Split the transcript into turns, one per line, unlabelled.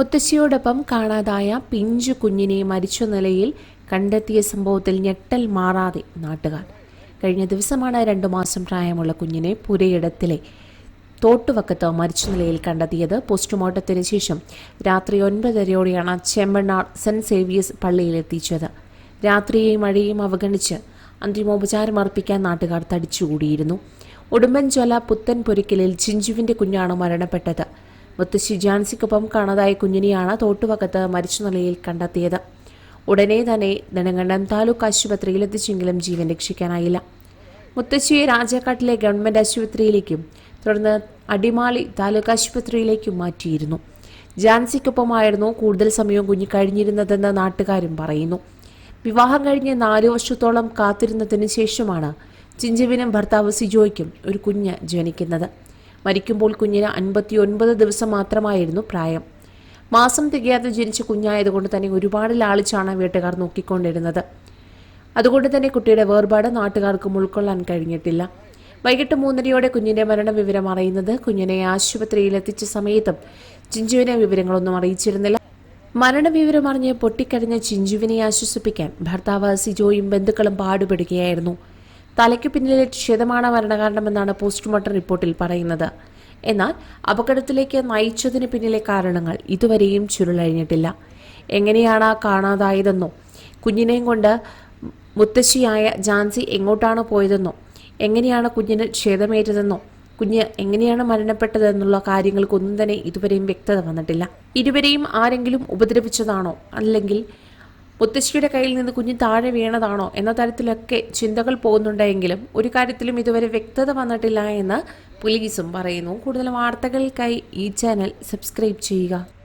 മുത്തശ്ശിയോടൊപ്പം കാണാതായ പിഞ്ചു കുഞ്ഞിനെ മരിച്ച നിലയിൽ കണ്ടെത്തിയ സംഭവത്തിൽ ഞെട്ടൽ മാറാതെ നാട്ടുകാർ. കഴിഞ്ഞ ദിവസമാണ് രണ്ടു മാസം പ്രായമുള്ള കുഞ്ഞിനെ പുരയിടത്തിലെ തോട്ടുവക്കത്ത് മരിച്ച നിലയിൽ കണ്ടെത്തിയത്. പോസ്റ്റ്മോർട്ടത്തിന് ശേഷം രാത്രി ഒൻപതരയോടെയാണ് സെന്റ് സേവിയേഴ്സ് പള്ളിയിലെത്തിച്ചത് രാത്രിയെയും മഴയും അവഗണിച്ച് അന്തിമോപചാരം അർപ്പിക്കാൻ നാട്ടുകാർ തടിച്ചുകൂടിയിരുന്നു. ഉടുമ്പൻചോല പുത്തൻ പൊരിക്കലിൽ ചിഞ്ചുവിന്റെ കുഞ്ഞാണ് മരണപ്പെട്ടത്. മുത്തശ്ശി ജാൻസിക്കൊപ്പം കാണാതായ കുഞ്ഞിനെയാണ് തോട്ടുവകത്ത് മരിച്ച നിലയിൽ കണ്ടെത്തിയത്. ഉടനെ തന്നെ നെടുങ്കണ്ടം താലൂക്ക് ആശുപത്രിയിൽ എത്തിച്ചെങ്കിലും ജീവൻ രക്ഷിക്കാനായില്ല. മുത്തശ്ശിയെ രാജാക്കാട്ടിലെ ഗവൺമെന്റ് ആശുപത്രിയിലേക്കും തുടർന്ന് അടിമാളി താലൂക്ക് ആശുപത്രിയിലേക്കും മാറ്റിയിരുന്നു. ജാൻസിക്കൊപ്പമായിരുന്നു കൂടുതൽ സമയവും കുഞ്ഞ് കഴിഞ്ഞിരുന്നതെന്ന് നാട്ടുകാരും പറയുന്നു. വിവാഹം കഴിഞ്ഞ് നാലു വർഷത്തോളം കാത്തിരുന്നതിന് ശേഷമാണ് ചിഞ്ചുവിനും ഭർത്താവ് സിജോയ്ക്കും ഒരു കുഞ്ഞ് ജനിക്കുന്നത്. മരിക്കുമ്പോൾ കുഞ്ഞിന് അൻപത്തിയൊൻപത് ദിവസം മാത്രമായിരുന്നു പ്രായം. മാസം തികയാതെ ജനിച്ച കുഞ്ഞായതുകൊണ്ട് തന്നെ ഒരുപാട് ലാളിച്ചാണ് വീട്ടുകാർ നോക്കിക്കൊണ്ടിരുന്നത്. അതുകൊണ്ട് തന്നെ കുട്ടിയുടെ വേർപാട് നാട്ടുകാർക്കും ഉൾക്കൊള്ളാൻ കഴിഞ്ഞിട്ടില്ല. വൈകിട്ട് മൂന്നരയോടെ കുഞ്ഞിന്റെ മരണ വിവരം അറിയുന്നത് കുഞ്ഞിനെ ആശുപത്രിയിൽ എത്തിച്ച സമയത്തും ചിഞ്ചുവിനെ വിവരങ്ങളൊന്നും അറിയിച്ചിരുന്നില്ല. മരണവിവരം അറിഞ്ഞ് പൊട്ടിക്കരഞ്ഞ ചിഞ്ചുവിനെ ആശ്വസിപ്പിക്കാൻ ഭർത്താവ് സിജോയും ബന്ധുക്കളും പാടുപെടുകയായിരുന്നു. തലയ്ക്ക് പിന്നിലെ ക്ഷതമാണ് മരണകാരണമെന്നാണ് പോസ്റ്റ്മോർട്ടം റിപ്പോർട്ടിൽ പറയുന്നത്. എന്നാൽ അപകടത്തിലേക്ക് നയിച്ചതിന് പിന്നിലെ കാരണങ്ങൾ ഇതുവരെയും ചുരുളഴിഞ്ഞിട്ടില്ല. എങ്ങനെയാണ് കാണാതായതെന്നോ കുഞ്ഞിനെയും കൊണ്ട് മുത്തശ്ശിയായ ജാൻസി എങ്ങോട്ടാണ് പോയതെന്നോ എങ്ങനെയാണ് കുഞ്ഞിന് ക്ഷേതമേറ്റതെന്നോ കുഞ്ഞ് എങ്ങനെയാണ് മരണപ്പെട്ടതെന്നുള്ള കാര്യങ്ങൾക്കൊന്നും തന്നെ ഇതുവരെയും വ്യക്തത വന്നിട്ടില്ല. ഇരുവരെയും ആരെങ്കിലും ഉപദ്രവിച്ചതാണോ അല്ലെങ്കിൽ മുത്തശ്ശിയുടെ കയ്യിൽ നിന്ന് കുഞ്ഞ് താഴെ വീണതാണോ എന്ന തരത്തിലൊക്കെ ചിന്തകൾ പോകുന്നുണ്ടെങ്കിലും ഒരു കാര്യത്തിലും ഇതുവരെ വ്യക്തത വന്നിട്ടില്ല എന്ന് പോലീസും പറയുന്നു. കൂടുതൽ വാർത്തകൾക്കായി ഈ ചാനൽ സബ്സ്ക്രൈബ് ചെയ്യുക.